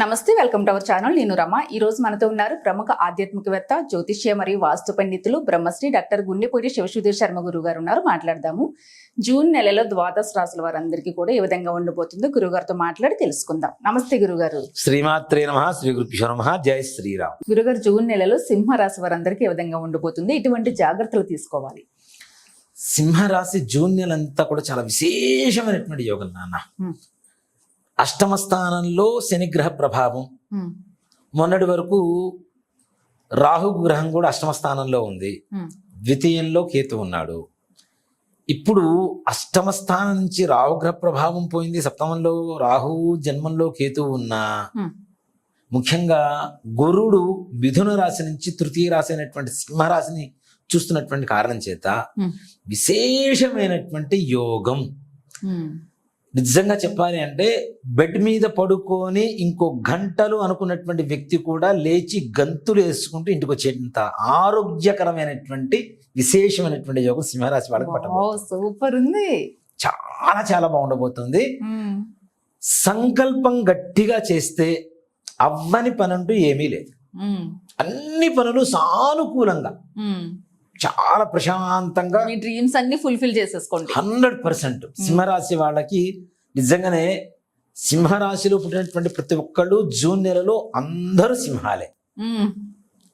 నమస్తే welcome to our channel. నేను రమ. ఈ రోజు మనతో ఉన్నారు ప్రముఖ ఆధ్యాత్మికవేత్త జ్యోతిష్య మరియు వాస్తు పండితులు బ్రహ్మశ్రీ డాక్టర్ గుండెపూడి శివసుధీర్ శర్మ గురువు గారు ఉన్నారు. మాట్లాడదాము. జూన్ నెలలో ద్వాదశ రాసుల వారందరికీ కూడా ఏ విధంగా ఉండబోతుందో గురుగారితో మాట్లాడి తెలుసుకుందాం. నమస్తే గురుగారు శ్రీమాత్రే నమ. శ్రీ గురుభ్యో నమ. జై శ్రీరామ్. గురుగారు జూన్ నెలలో సింహ రాశి వారందరికీ ఏ విధంగా ఉండబోతుంది ఇటువంటి జాగ్రత్తలు తీసుకోవాలి? సింహరాశి జూన్ నెలంతా కూడా చాలా విశేషమైనటువంటి యోగం నాన్న. అష్టమ స్థానంలో శనిగ్రహ ప్రభావం. ఉమ్, మొన్నటి వరకు రాహు గ్రహం కూడా అష్టమ స్థానంలో ఉంది. ఉమ్, ద్వితీయంలో కేతు ఉన్నాడు. ఇప్పుడు అష్టమ స్థానం నుంచి రాహుగ్రహ ప్రభావం పోయింది. సప్తమంలో రాహు జన్మంలో కేతు ఉన్నా ఉమ్, ముఖ్యంగా గురుడు మిథున రాశి నుంచి తృతీయ రాశి అయినటువంటి సింహరాశిని చూస్తున్నటువంటి కారణం చేత విశేషమైనటువంటి యోగం. నిజంగా చెప్పాలి అంటే బెడ్ మీద పడుకొని ఇంకో గంటలు అనుకున్నటువంటి వ్యక్తి కూడా లేచి గంతులు వేసుకుంటూ ఇంటికి వచ్చేంత ఆరోగ్యకరమైనటువంటి విశేషమైనటువంటి యోగం సింహరాశి వాళ్ళకి పట్టబోతుంది. సూపర్ ఉంది. చాలా చాలా బాగుండబోతుంది. సంకల్పం గట్టిగా చేస్తే అవ్వని పనంటూ ఏమీ లేదు. అన్ని పనులు సానుకూలంగా. చాలా ప్రశాంతంగా మీ డ్రీమ్స్ అన్ని ఫుల్ఫిల్ చేసేసుకోండి. హండ్రెడ్ పర్సెంట్ సింహరాశి వాళ్ళకి నిజంగానే సింహరాశిలో పుట్టినటువంటి ప్రతి ఒక్కళ్ళు జూన్ నెలలో అందరూ సింహాలే.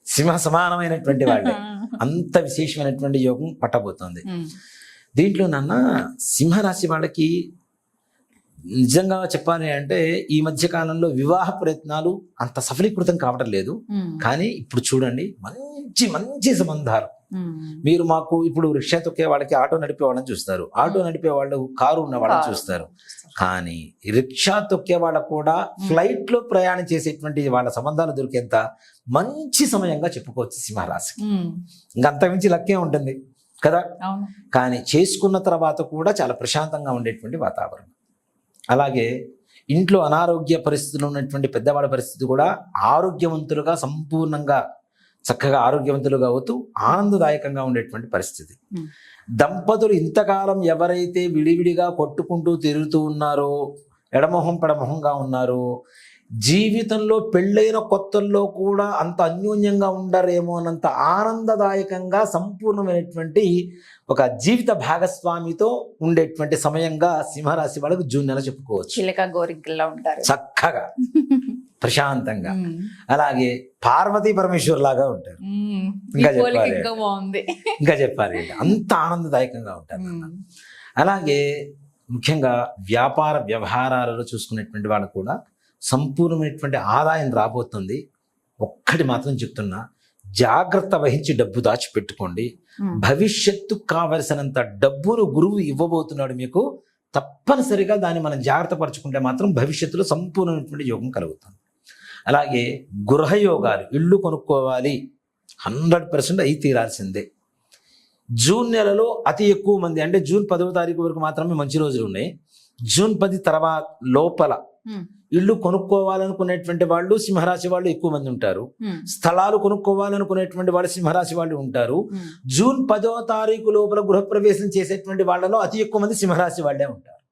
సింహ సమానమైనటువంటి వాళ్ళే. అంత విశేషమైనటువంటి యోగం పట్టబోతోంది. దీంట్లో నాన్న సింహరాశి వాళ్ళకి నిజంగా చెప్పాలి అంటే ఈ మధ్య కాలంలో వివాహ ప్రయత్నాలు అంత సఫలీకృతం కావటం లేదు. కానీ ఇప్పుడు చూడండి మంచి మంచి సంబంధాలు. మీరు మాకు ఇప్పుడు రిక్షా తొక్కే వాళ్ళకి ఆటో నడిపే వాళ్ళని చూస్తారు. ఆటో నడిపే వాళ్ళు కారు ఉన్న వాళ్ళని. చూస్తారు. కానీ రిక్షా తొక్కే వాళ్ళకు కూడా ఫ్లైట్లో ప్రయాణం చేసేటువంటి వాళ్ళ సంబంధాలు దొరికేంత మంచి సమయంగా చెప్పుకోవచ్చు సింహరాశి ఉమ్, ఇంకంతకుమించి లక్కే ఉంటుంది కదా? కానీ చేసుకున్న తర్వాత కూడా చాలా ప్రశాంతంగా ఉండేటువంటి వాతావరణం. అలాగే ఇంట్లో అనారోగ్య పరిస్థితులు ఉన్నటువంటి పెద్దవాళ్ళ పరిస్థితి కూడా ఆరోగ్యవంతులుగా సంపూర్ణంగా చక్కగా ఆరోగ్యవంతులుగా అవుతూ ఆనందదాయకంగా ఉండేటువంటి పరిస్థితి. దంపతులు ఇంతకాలం ఎవరైతే విడివిడిగా కొట్టుకుంటూ తిరుగుతూ ఉన్నారో ఎడమొహం పెడమొహంగా ఉన్నారో జీవితంలో పెళ్ళైన కొత్తల్లో కూడా అంత అన్యోన్యంగా ఉండరేమో అన్నంత ఆనందదాయకంగా సంపూర్ణమైనటువంటి ఒక జీవిత భాగస్వామితో ఉండేటువంటి సమయంగా సింహరాశి వాళ్ళకు జూన్ నెల చెప్పుకోవచ్చు. చిలక గోరింకల్లా ఉంటారు. చక్కగా ప్రశాంతంగా. అలాగే పార్వతీ పరమేశ్వర్ లాగా ఉంటారు ఇంకా చెప్పాలి. ఇంకా చెప్పాలి. అంత ఆనందదాయకంగా ఉంటారు అలాగే ముఖ్యంగా వ్యాపార వ్యవహారాలలో చూసుకునేటువంటి వాళ్ళు కూడా సంపూర్ణమైనటువంటి ఆదాయం రాబోతుంది. ఒక్కటి మాత్రం చెప్తున్నా జాగ్రత్త వహించి డబ్బు దాచిపెట్టుకోండి. భవిష్యత్తు కావలసినంత డబ్బును గురువు ఇవ్వబోతున్నాడు మీకు తప్పనిసరిగా దాన్ని మనం జాగ్రత్త పరచుకుంటే మాత్రం భవిష్యత్తులో సంపూర్ణమైనటువంటి యోగం కలుగుతుంది. అలాగే గృహయోగాలు ఇల్లు కొనుక్కోవాలి. హండ్రెడ్ పర్సెంట్ అయి తీరాల్సిందే. జూన్ నెలలో అతి ఎక్కువ మంది అంటే జూన్ పదవ తారీఖు వరకు మాత్రమే మంచి రోజులు ఉన్నాయి. జూన్ పది తర్వాత లోపల ఇల్లు కొనుక్కోవాలనుకునేటువంటి వాళ్ళు సింహరాశి వాళ్ళు ఎక్కువ మంది ఉంటారు. స్థలాలు కొనుక్కోవాలనుకునేటువంటి వాళ్ళు సింహరాశి వాళ్ళు ఉంటారు. జూన్ పదో తారీఖు లోపల గృహప్రవేశం చేసేటువంటి వాళ్ళలో అతి ఎక్కువ మంది సింహరాశి వాళ్ళే ఉంటారు.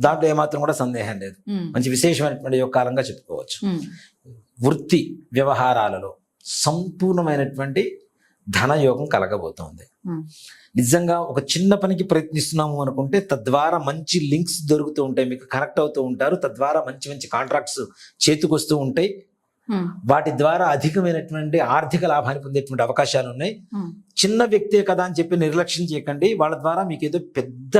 దాంట్లో ఏమాత్రం కూడా సందేహం లేదు. మంచి విశేషమైనటువంటి కాలంగా చెప్పుకోవచ్చు. వృత్తి వ్యవహారాలలో సంపూర్ణమైనటువంటి ధనయోగం కలగబోతోంది. నిజంగా ఒక చిన్న పనికి ప్రయత్నిస్తున్నాము అనుకుంటే తద్వారా మంచి లింక్స్ దొరుకుతూ ఉంటాయి మీకు కనెక్ట్ అవుతూ ఉంటారు. తద్వారా మంచి మంచి కాంట్రాక్ట్స్ చేతికొస్తూ ఉంటాయి. వాటి ద్వారా అధికమైనటువంటి ఆర్థిక లాభాన్ని పొందేటువంటి అవకాశాలు ఉన్నాయి. ఉమ్, చిన్న వ్యక్తే కదా అని చెప్పి నిర్లక్ష్యం చేయకండి. వాళ్ళ ద్వారా మీకు ఏదో పెద్ద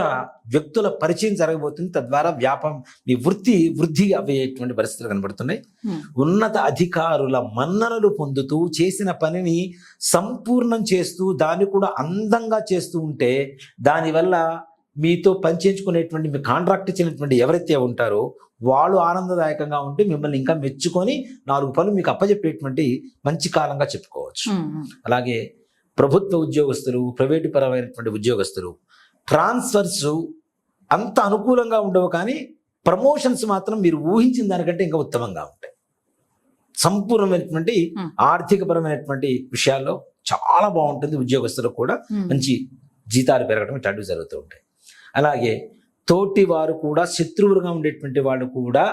వ్యక్తుల పరిచయం జరగబోతుంది. తద్వారా వ్యాపారం మీ వృత్తి వృద్ధి అయ్యేటువంటి పరిస్థితులు కనబడుతున్నాయి. ఉమ్, ఉన్నత అధికారుల మన్ననలు పొందుతూ చేసిన పనిని సంపూర్ణం చేస్తూ దాన్ని కూడా అందంగా చేస్తూ ఉంటే దానివల్ల మీతో పనిచేయించుకునేటువంటి మీ కాంట్రాక్ట్ ఇచ్చినటువంటి ఎవరైతే ఉంటారో వాళ్ళు ఆనందదాయకంగా ఉంటే మిమ్మల్ని ఇంకా మెచ్చుకొని నాలుగు పనులు మీకు అప్పచెప్పేటువంటి మంచి కాలంగా చెప్పుకోవచ్చు. అలాగే ప్రభుత్వ ఉద్యోగస్తులు ప్రైవేటు పరమైనటువంటి ఉద్యోగస్తులు ట్రాన్స్ఫర్స్ అంత అనుకూలంగా ఉండవు కానీ ప్రమోషన్స్ మాత్రం మీరు ఊహించిన దానికంటే ఇంకా ఉత్తమంగా ఉంటాయి. సంపూర్ణమైనటువంటి. ఆర్థికపరమైనటువంటి విషయాల్లో చాలా బాగుంటుంది. ఉద్యోగస్తులకు కూడా మంచి జీతాలు పెరగడం ఇట్లాంటివి జరుగుతూ ఉంటాయి. అలాగే తోటి వారు కూడా శత్రువులుగా ఉండేటువంటి వాళ్ళు కూడా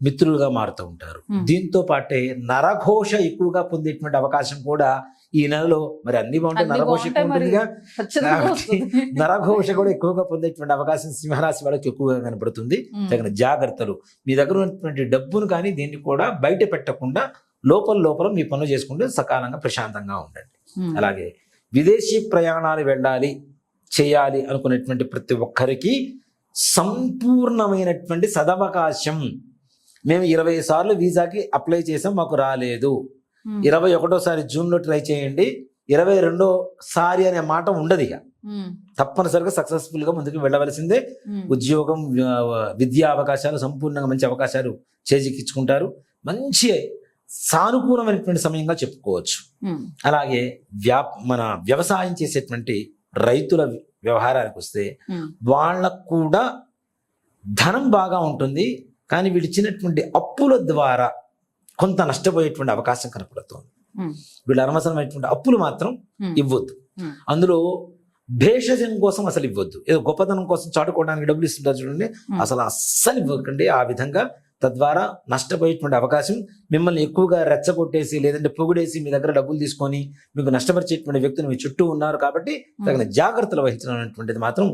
మిత్రులుగా మారుతూ ఉంటారు. దీంతో పాటే నరఘోష ఎక్కువగా పొందేటువంటి అవకాశం కూడా ఈ నెలలో మరి అన్ని బాగుంటాయి నరఘోష ఎక్కువ. ఉంటుందిగా. నరఘోష కూడా ఎక్కువగా పొందేటువంటి అవకాశం సింహరాశి వాళ్ళకి ఎక్కువగా కనబడుతుంది. తగిన జాగ్రత్తలు మీ దగ్గర ఉన్నటువంటి డబ్బును కానీ దీన్ని కూడా బయట పెట్టకుండా లోపల లోపల మీ పనులు చేసుకుంటే సకాలంగా ప్రశాంతంగా ఉండండి. అలాగే విదేశీ ప్రయాణాలు వెళ్ళాలి చేయాలి అనుకునేటువంటి ప్రతి ఒక్కరికి సంపూర్ణమైనటువంటి సదవకాశం మేము ఇరవై సార్లు వీసాకి అప్లై చేసాం మాకు రాలేదు ఉమ్. ఇరవై ఒకటోసారి జూన్లో ట్రై చేయండి ఇరవై రెండో సారి అనే మాట ఉండదు ఇక ఉమ్. తప్పనిసరిగా సక్సెస్ఫుల్గా ముందుకు వెళ్ళవలసిందే ఉమ్. ఉద్యోగం విద్యా అవకాశాలు సంపూర్ణంగా మంచి అవకాశాలు చేజిక్కించుకుంటారు మంచి సానుకూలమైనటువంటి సమయంగా చెప్పుకోవచ్చు. అలాగే వ్యా మన వ్యవసాయం చేసేటువంటి రైతుల వ్యవహారానికి వస్తే. వాళ్ళకు కూడా ధనం బాగా ఉంటుంది కానీ వీళ్ళు ఇచ్చినటువంటి అప్పుల ద్వారా కొంత నష్టపోయేటువంటి అవకాశం కనపడుతుంది. వీళ్ళు అనవసరమైనటువంటి అప్పులు మాత్రం. ఇవ్వద్దు. అందులో భేషజం కోసం అసలు ఇవ్వద్దు ఏదో గొప్పతనం కోసం చాటుకోవడానికి డబ్బులు ఇస్తుంటారు చూడండి. అసలు అస్సలు ఇవ్వకండి ఆ విధంగా తద్వారా నష్టపోయేటువంటి అవకాశం మిమ్మల్ని ఎక్కువగా రెచ్చగొట్టేసి లేదంటే పొగుడేసి మీ దగ్గర డబ్బులు తీసుకొని మీకు నష్టపరిచేటువంటి వ్యక్తులు మీ చుట్టూ ఉన్నారు కాబట్టి తగిన జాగ్రత్తలు వహించడం మాత్రం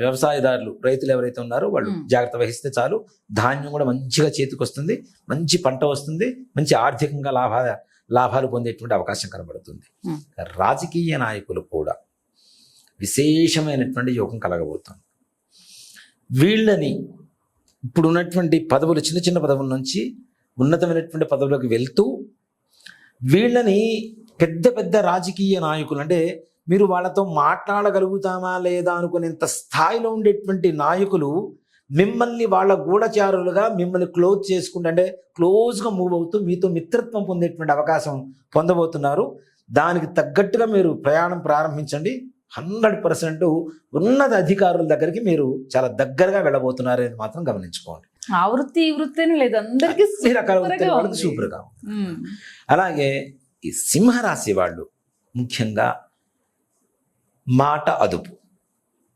వ్యవసాయదారులు రైతులు ఎవరైతే ఉన్నారో వాళ్ళు. జాగ్రత్త వహిస్తే చాలు ధాన్యం కూడా మంచిగా చేతికి వస్తుంది మంచి పంట వస్తుంది మంచి ఆర్థికంగా లాభ లాభాలు పొందేటువంటి అవకాశం కనబడుతుంది. రాజకీయ నాయకులు కూడా విశేషమైనటువంటి యోగం కలగబోతుంది వీళ్ళని ఇప్పుడు ఉన్నటువంటి పదవులు చిన్న చిన్న పదవుల నుంచి ఉన్నతమైనటువంటి పదవులకు వెళ్తూ వీళ్ళని పెద్ద పెద్ద రాజకీయ నాయకులు అంటే మీరు వాళ్ళతో మాట్లాడగలుగుతామా లేదా అనుకునేంత స్థాయిలో ఉండేటువంటి నాయకులు మిమ్మల్ని వాళ్ళ గూఢచారులుగా మిమ్మల్ని క్లోజ్ చేసుకుంటే అంటే క్లోజ్గా మూవ్ అవుతూ మీతో మిత్రత్వం పొందేటువంటి అవకాశం పొందబోతున్నారు. దానికి తగ్గట్టుగా మీరు ప్రయాణం ప్రారంభించండి. హండ్రెడ్ పర్సెంట్ ఉన్నత అధికారుల దగ్గరికి మీరు చాలా దగ్గరగా వెళ్ళబోతున్నారు అనేది మాత్రం గమనించుకోండి. ఆ వృత్తి ఈ వృత్తి లేదు. అందరికీ అన్ని రకాల సూపర్గా వృత్తుల వాళ్ళకి. అలాగే ఈ సింహరాశి వాళ్ళు ముఖ్యంగా మాట అదుపు.